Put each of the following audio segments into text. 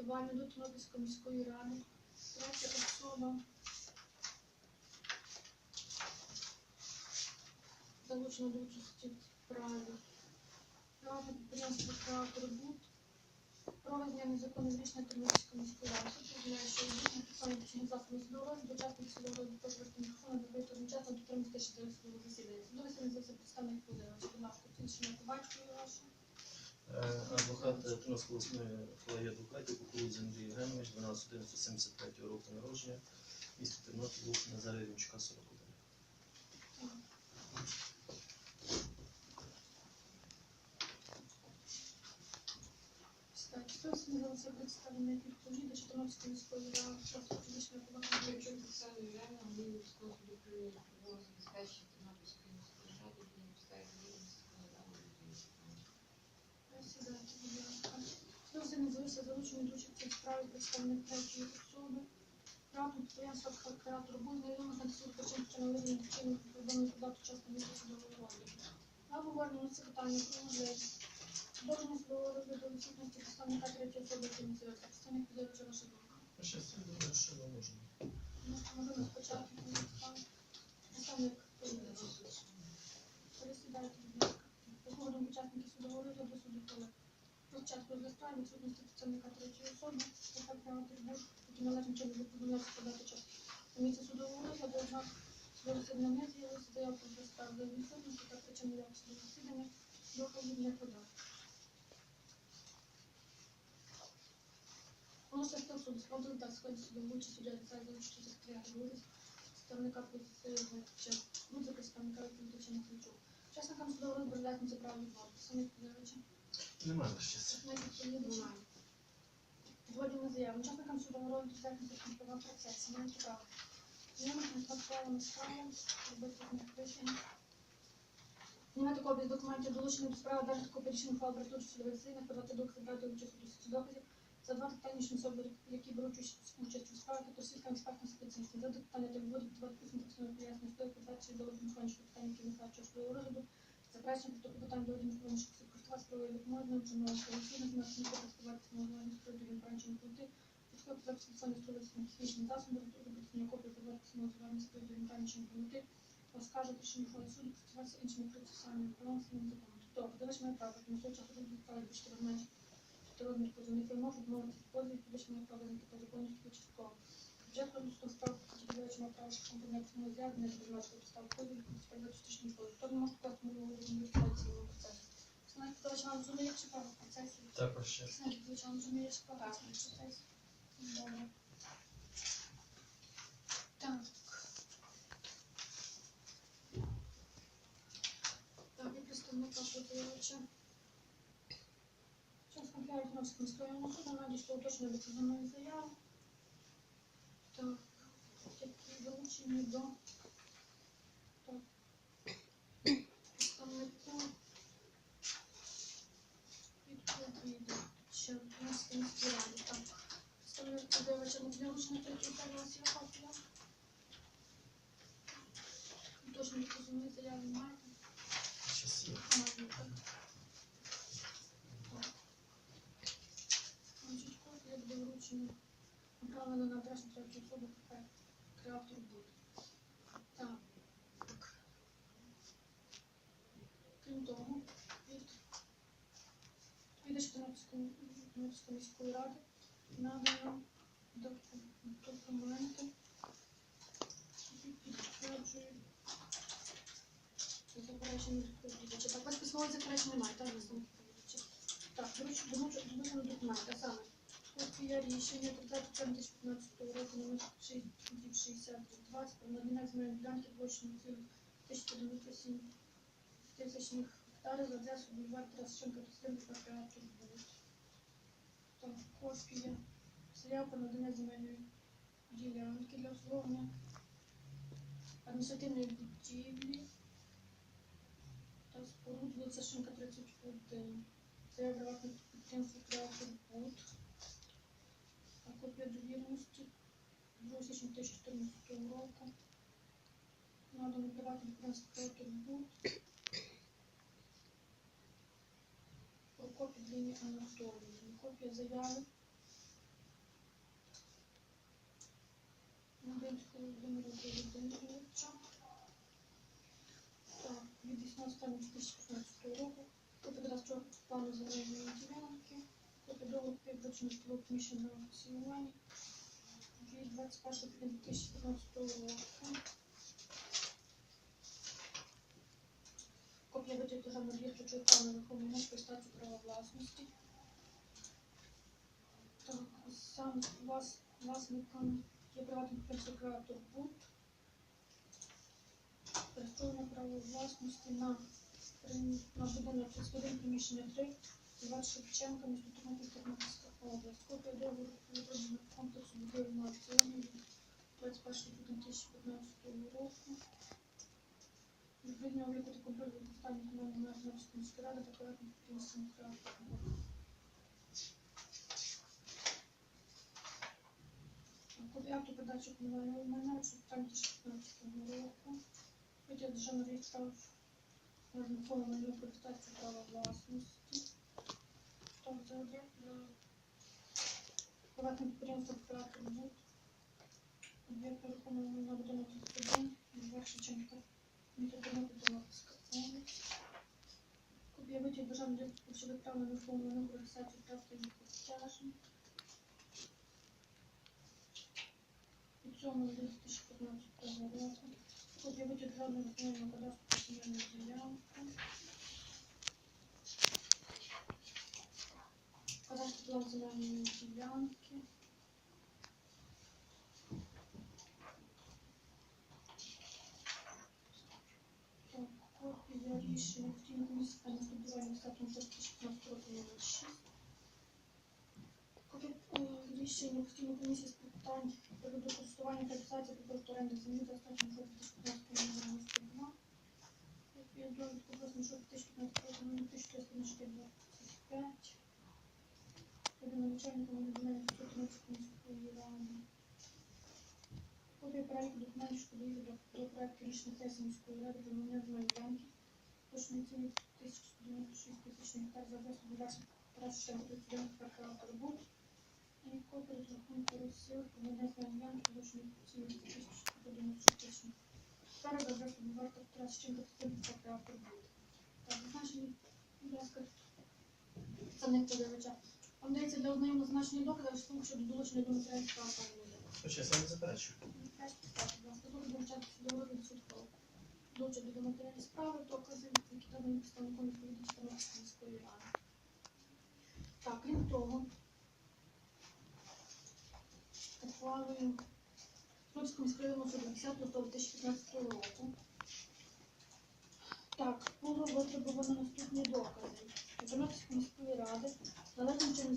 Іванівну до Тернопільської міської ради. Третя особа. Залучена до участі в справі. Приватне підприємство «Креатор Буд». Проведення незаконних рішення Тернопільської міської ради. Суд визнає, що відповідно підписання цього засобу судового розгляду учасник судового розгляду мікрофона добити одночасно дотримувати чотири судового засідання. Судове засідання за представник подивився. Будь ласка, свідчення по батькові ваше. Е, Адвокат Тернопільської обласної 12.11.73 року народження, місто Тернопіль, вулиця Назарія Рівчука, 41. Так, хто змінився представлений відповіді до Тернопільської міської ради. Просто фізичне повагання. Якщо Оксана Івановна Голівського суду України було забезпечити Тернопільської міської ради для обставин відомості складали Сідайте, будь Хто змінився залучений до участі в справі представник третьої особи. Правду підприємства «Креатор Буд» знайомих на суд причин встановлення причини повідомлення подати часто місце судового розгляду. На обговорення це питання про можливість Продовження судового розгляду відсутності представника третьої особи ініціюється. Представник підозрює ваша думка. Ще я думаю, що не можна. Ну, Можемо спочатку представник. Пересідайте, будь ласка. По поводам учасників судового розгляду суду коли про час розгляду відсутності представника третьої особи, яка прямо трибуш, які належним чином не подати час. На місці судового розгляду однак судове засідання не з'явилося, заяв про за відсутності та причини як судового засідання доказів не подав. Воно все хто суд справді так складі судову участь суддя ліцей за участю секретаря Гурис, представника позиції Будзе, представника відповідача Михайлчук. Учасникам судового на праві відводу. Самі відповідачі. Немає щастя. Вводимо заяву. Учасникам судового розгляду захисту права процесу. Мають право. Знімати матеріалами справи, робити з них рішення. Знімати копії з документів, долучених до справи, дати копії рішень ухвал брати участь судових засіданнях, подати докази, брати участь у досвіді доказів, задавати технічні особи, які беруть участь у справах, та свідкам експертних спеціалістів, задати питання та давати письмо таксове пояснення стоїть подачі до механічних питань, які виникають судового розгляду, заперечення про питань до механічних користуватися правової допомоги, навченого поліційних знаків, користуватися можливим стройдовим бранчем плити, підходити запис спеціальних стройдових технічних засобів, робити копію подавати письмо з стройдовим бранчем плити, оскаржити рішення ухвали суду, користуватися іншими процесуальними своїм законом. Тобто, подавач має право, тому що часу розгляду справи більше менше розмір позовних вимог відмовити позові підвищеної проведення по закону тільки частково. Бюджет продукту справ подавач має право шляхом конкретного з'явлення не приймати підстав позовів, справді частичні позов. Хто не може вкласти мову в інвестиційному процесі? Знаєте, подавач вам розуміє, чи право в процесі? Також ще. Знаєте, подавач вам розуміє, чи право в процесі? Добре. Так. Так, і представника подавача. Час конфлікту Тернопільського міського суду надійшло уточнення до позовної заяви. Так, які залучені до так, представнику відповідача Тернопільської міської ради. Так, представник подавача не залучений третій у вас є копія. Уточнення позовної заяви маєте? Щас є. Маєте, так. Значить, копія буде вручена направлена на адресу третьої особи КП Креатор буде. Так. Крім того, від Тернопільської міської ради надано доку- документи, які підтверджують заперечення відповідача. Так, у вас письмове заперечення немає, так, висновок відповідача? Так, доручу, доручу, доручено документи, саме копія рішення 2015 року номер 6020 про надання земельної ділянки площею 1097 тисячних гектарів за адресу бульвар Тарасченка, Тослинка, Креатор Буд. Так, копія заяв про надання земельної ділянки для обслуговування адміністративної будівлі та споруд вулиця Шинка 31. Це приватне підприємство Креатор копію довірності 2 січня 2014 року. Надано приватний транспорту буд. Прокопій Ліні Анатолії. Копія заяви. Нагинського Володимира Володимировича. Так, від 18 2015 року. Копія додавчого плану загальної ділянки. Договору виборчого житлового приміщення. Від 21 квітня 2015 року. Копія витягу державного реєстру плану Верховної Ради реєстрації права власності. Так, сам вас, власником є приватний підприємство Турбут. Користування права власності на, на будинок 31 приміщення 3, Іван Шевченка, місто Тернопіль, Тернопільська область. Копія договору відповідного комплексу будівель на аукціоні від 21 квітня 2015 року. Відповідно обліку та контроль використання комунальної мережі Тернопільської міської ради та приватних підприємств Турбут. Копія акту передачі комунального майна від 2015 року. Витяг державного реєстру на фону майну користацію права власності. Так, це об'єкт для приватних підприємств оператор БУД. Об'єкт рухомого майна будинок 31, Львов Шевченка, місто Тернопіль, Тернопільська область. Копія витяг державного реєстру ключових прав на нерухому майну користацію прав та їх обтяжень. Від цього 2015 року. Копія витяг державного національного кадастру земельної ділянки. числа земельної ділянки. Копія е, рішення міста на статусування статусу 2016 року 6. Рішення постійної комісії з питань природокористування та реалізації продукту оренди землі за статусом 2015 року 92. Я думаю, що 2015 року ну, 1445 буде начальником відділення Петропавловської міської ради. Копія проєкту документів шкодує до проєкту рішення сесії міської ради про мене земельної банки. Точно ціни 1196 тисяч гектар за 10 будівельних праць ще будуть зелених кварталах Арбур. І копія розрахунку розсіл про мене земельної банки точно ціни 1196 тисяч гектар за 10 будівельних праць ще будуть зелених кварталах Арбур. Так, значить, будь ласка, представник подивича подавача. Вам дається для значення доказів, що щодо долучення до матеріалів справи пані Лідія. Хоча я не заперечую. Долучити до матеріалів справи, докази, які дані представником Тернопільської міської ради. Так, крім того, ухвалою Тернопільського міського районного суду 10 листопада 2015 року. Так, було витребувано наступні докази. Тернопільської міської ради належним чином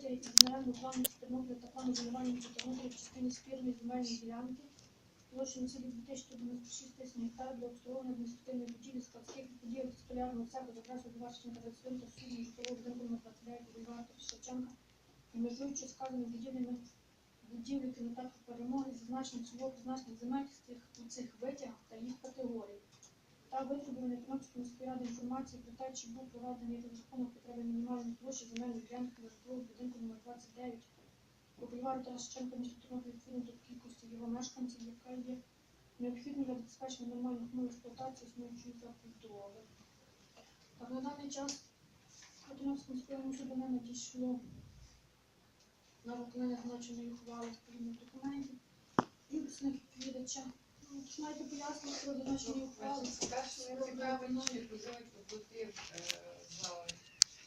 завірені витяги генерального плану Тернополя та плану зонування Тернополя в частині спірної земельної ділянки площею на 2096 тисяч гектар для обслуговування адміністративної будівлі, складських та столярного цеху за Бувашченка 21 та суду житлового будинку номер 29 бульвар Шевченка, межуючи сказаними будівлями будівлі кінотеатру перемоги, зазначення цього призначення земель цих, цих витягах та їх. Та Тернопільської міської ради інформації про те, чи був проведений розрахунок потреби мінімальної площі земельної ділянки для житлового будинку номер 29 по бульвару Тарасченка місто Тернопіль відповідно до кількості його мешканців, яка є необхідною для забезпечення нормальних умов експлуатації існуючої забудови. Так, на даний час до Тернопільського міського суду не надійшло на виконання зазначеної ухвали відповідних документів і представник відповідача. Ну, Маєте пояснення про зазначені ухвали? Перше не цікаво, чи позивач оплатив е, за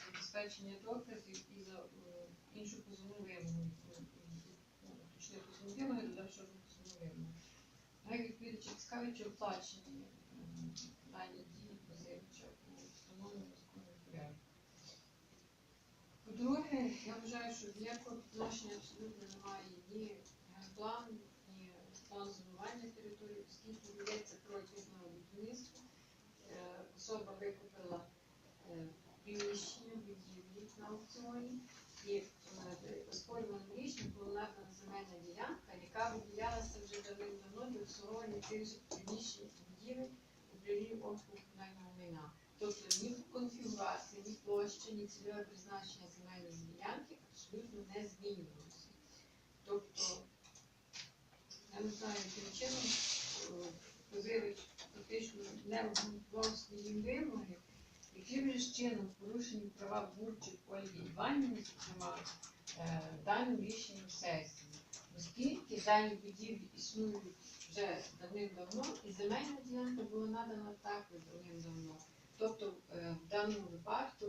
забезпечення доказів і за е, іншу позовну вимогу. Ну, Точніше позовну вимогу, додав, що позовну вимогу. Навіть відповідачі цікавить, чи оплачені е, дані дії позивача у встановленому законному порядку. По-друге, я вважаю, що ніякого відношення абсолютно немає ні ні план зонування території, оскільки йдеться про якісне будівництво. Е, Особа викупила е, приміщення будівлі на аукціоні і е, оспорюваним рішенням була надана земельна ділянка, яка виділялася вже давним-давно для обслуговування тих же приміщень будівель у прирі обсягу комунального майна. Тобто ні конфігурація, ні площа, ні цільове призначення земельної ділянки абсолютно не змінювалося. Тобто Не знаю, яким чином е, фактично не обґрунтував свої вимоги, яким же чином порушені права Бурчик Ольги Іванівни, зокрема, е, даним рішенням сесії. Оскільки дані будівлі існують вже давним-давно, і земельна ділянка була надана також давним-давно. Тобто е, в даному випадку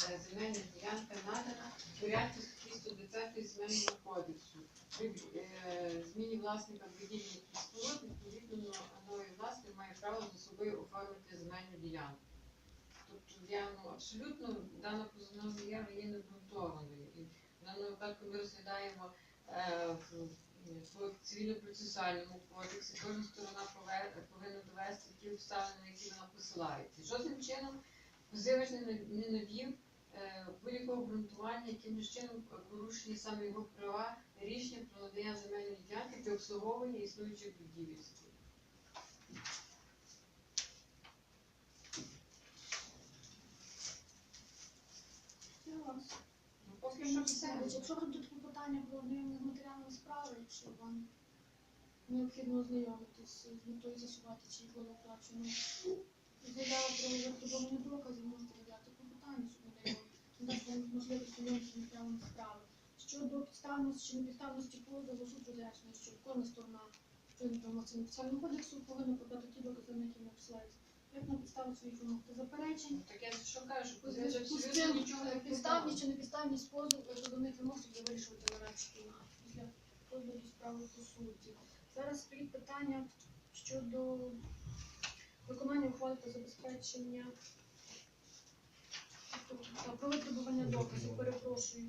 земельна ділянка надана порядку статті 120 земельного кодексу. Е, зміні власника будівлі споруд, відповідно но- новий власник має право за собою оформити земельну ділянку. Тобто ну, абсолютно дана позовна заява є необґрунтованою. І в даному випадку ми розглядаємо е, в цивільно-процесуальному кодексі кожна сторона повинна довести ті обставини, на які вона посилається. Жодним чином позивач не нав- не навів е, будь-якого обґрунтування, яким чином порушені саме його права рішення про надання земельної ділянки для обслуговування існуючих будівель. Ну, поки що все. Якщо будуть питання про ознайомлення з матеріалами справи, якщо вам необхідно ознайомитись з метою з'ясувати, чи воно оплачено. Заява про вартовування доказів можете задати по питанню суду не дасть вам можливість ознайомитися з справи. Щодо підставності чи непідставності позову, суд роз'яснює, що кожна сторона відповідно до Національного кодексу повинна подати ті докази, на які вона посилається. Як на підставі своїх вимог та заперечень, Так я що кажу, зв'язку з абсолютно нічого не підставність чи непідставність позову до них вимог буде вирішувати наразі після розгляду справи по суті. Зараз стоїть питання щодо виконання ухвали та забезпечення тобто, про випробування доказів. Перепрошую.